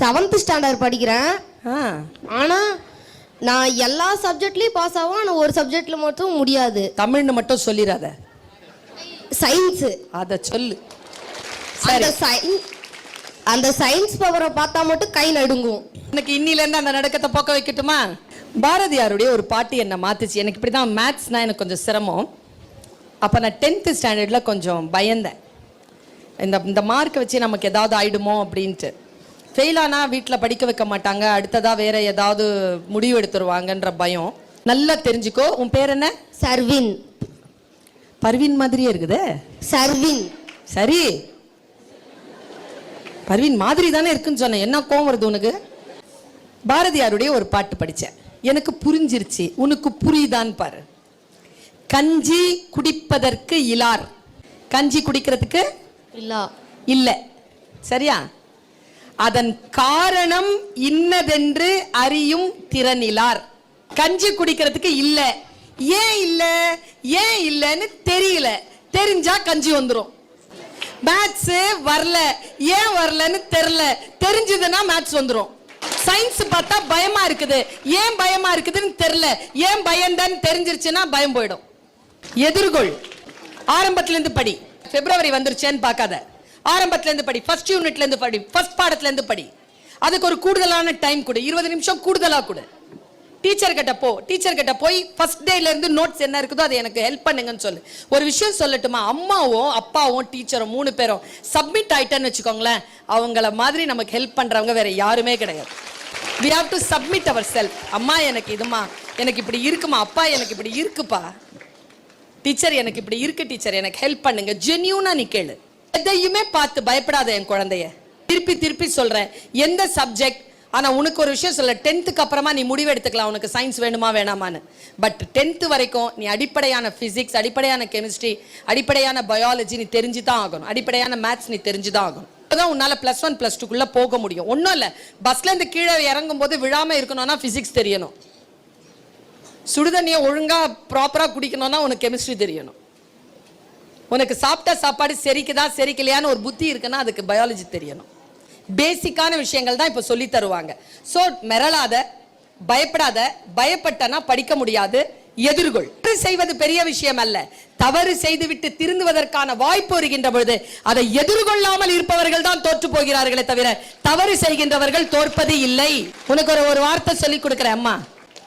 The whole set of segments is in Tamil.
செவன்த் ஸ்டாண்டர்ட் படிக்கிறேன். ஆனால் நான் எல்லா சப்ஜெக்ட்லேயும் பாஸ் ஆகும் ஆனால் ஒரு சப்ஜெக்டில் மட்டும் முடியாது. தமிழ்னு மட்டும் சொல்லிடாத சயின்ஸு அதை சொல்லு. அந்த சரி. அந்த சயின்ஸ் பவரை பார்த்தா மட்டும் கை நடுங்கும். எனக்கு இன்னிலேருந்து அந்த நடுக்கத்தை போக்க வைக்கட்டுமா? பாரதியாருடைய ஒரு பாட்டு என்னை மாத்துச்சு. எனக்கு இப்படி தான் மேத்ஸ்னால் எனக்கு கொஞ்சம் சிரமம். அப்போ நான் டென்த்து ஸ்டாண்டர்டில் கொஞ்சம் பயந்தேன். இந்த இந்த மார்க்கை வச்சு நமக்கு ஏதாவது ஆயிடுமோ அப்படின்ட்டு. ஃபெயிலானா வீட்டில் படிக்க வைக்க மாட்டாங்க. அடுத்ததாக வேற ஏதாவது முடிவு எடுத்துருவாங்கன்ற பயம். நல்லா தெரிஞ்சுக்கோ. உன் பேர் என்ன? சர்வின். பர்வீன் மாதிரியே இருக்குதே. சர்வின். சரி. பர்வீன் மாதிரி தானே இருக்குன்னு சொன்னேன். என்ன கோவம் வருது உனக்கு? பாரதியாருடைய ஒரு பாட்டு படித்தேன் எனக்கு புரிஞ்சிருச்சு. உனக்கு புரியுதான்னு பாரு. கஞ்சி குடிப்பதற்கு இலார். கஞ்சி குடிக்கிறதுக்கு இல்லா. இல்லை. சரியா? அதன் காரணம் இன்னதென்று அறியும் திறனிலார். கஞ்சி குடிக்கிறதுக்கு இல்ல. ஏன் இல்ல? ஏன் இல்லைன்னு தெரியல. தெரிஞ்சா கஞ்சி வந்துடும் மேத்ஸ் வரல. ஏன் வரலன்னு தெரியல. தெரிஞ்சதுன்னா மேத்ஸ் வந்துடும் சயின்ஸ் பார்த்தா பயமா இருக்குது. ஏன் பயமா இருக்குதுன்னு தெரியல. ஏன் பயந்தான்னு தெரிஞ்சிருச்சுன்னா பயம் போயிடும். எதிர்கொள். ஆரம்பத்துலேருந்து படி. பிப்ரவரி வந்துருச்சேன்னு பார்க்காத. ஆரம்பத்துலேருந்து படி ஃபர்ஸ்ட் யூனிட்லேருந்து படி ஃபர்ஸ்ட் பாடத்துலேருந்து படி. அதுக்கு ஒரு கூடுதலான டைம் கொடு. இருபது நிமிஷம் கூடுதலாக கொடு. டீச்சர் கிட்ட போ. டீச்சர் கிட்ட போய் ஃபர்ஸ்ட் டேல இருந்து நோட்ஸ் என்ன இருக்குதோ அதை எனக்கு ஹெல்ப் பண்ணுங்கன்னு சொல்லு. ஒரு விஷயம் சொல்லட்டுமா? அம்மாவும் அப்பாவும் டீச்சரும் மூணு பேரும் சப்மிட் ஆயிட்டேன்னு வச்சுக்கோங்களேன் அவங்கள மாதிரி நமக்கு ஹெல்ப் பண்றவங்க வேற யாருமே கிடையாது. We have to submit our ourselves. அம்மா எனக்கு இதுமா எனக்கு இப்படி இருக்குமா? அப்பா எனக்கு இப்படி இருக்குப்பா. டீச்சர் எனக்கு இப்படி இருக்கு டீச்சர் எனக்கு ஹெல்ப் பண்ணுங்க. ஜென்யூனா நீ கேளு. எதையுமே பார்த்து பயப்படாத என் குழந்தைய. திருப்பி திருப்பி சொல்றேன். எந்த சப்ஜெக்ட் ஆனா உனக்கு ஒரு விஷயம் சொல்ல டென்த்துக்கு அப்புறமா நீ முடிவு எடுத்துக்கலாம். உனக்கு சயின்ஸ் வேணுமா வேணாமான்னு. பட் டென்த்து வரைக்கும் நீ அடிப்படையான பிசிக்ஸ் அடிப்படையான கெமிஸ்ட்ரி அடிப்படையான பயாலஜி நீ தெரிஞ்சு தான் ஆகணும். அடிப்படையான மேத்ஸ் நீ தெரிஞ்சு தான் ஆகணும். அப்பதான் உன்னால பிளஸ் ஒன் பிளஸ் டூக்குள்ள போக முடியும். ஒன்றும் இல்லை. பஸ்ல இருந்து கீழே இறங்கும் போது விழாம இருக்கணும்னா பிசிக்ஸ் தெரியணும். சுடுதண்ணியை ஒழுங்கா ப்ராப்பரா குடிக்கணும்னா உனக்கு கெமிஸ்ட்ரி தெரியணும். உனக்கு சாப்பிட்ட சாப்பாடு செரிக்குதா செரிக்கலையான்னு ஒரு புத்தி இருக்குன்னா அதுக்கு பயாலஜி தெரியணும். பேசிக்கான விஷயங்கள் தான் இப்போ சொல்லி தருவாங்க. ஸோ மிரளாத பயப்படாத பயப்பட்டனா படிக்க முடியாது எதிர்கொள். தவறு செய்வது பெரிய விஷயம் அல்ல. தவறு செய்துவிட்டு திருந்துவதற்கான வாய்ப்பு வருகின்ற பொழுது அதை எதிர்கொள்ளாமல் இருப்பவர்கள் தான் தோற்று போகிறார்களே தவிர தவறு செய்கின்றவர்கள் தோற்பது இல்லை. உனக்கு ஒரு ஒரு வார்த்தை சொல்லி கொடுக்குறேன் அம்மா.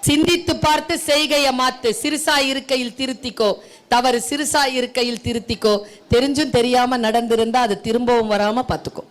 சிந்தித்து பார்த்து செய்கைய மாத்து சிறுசா இருக்கையில் திருத்திக்கோ. தவறு சிறுசா இருக்கையில் திருத்திக்கோ. தெரிஞ்சும் தெரியாம நடந்திருந்தா அது திரும்பவும் வராம பாத்துக்கோ.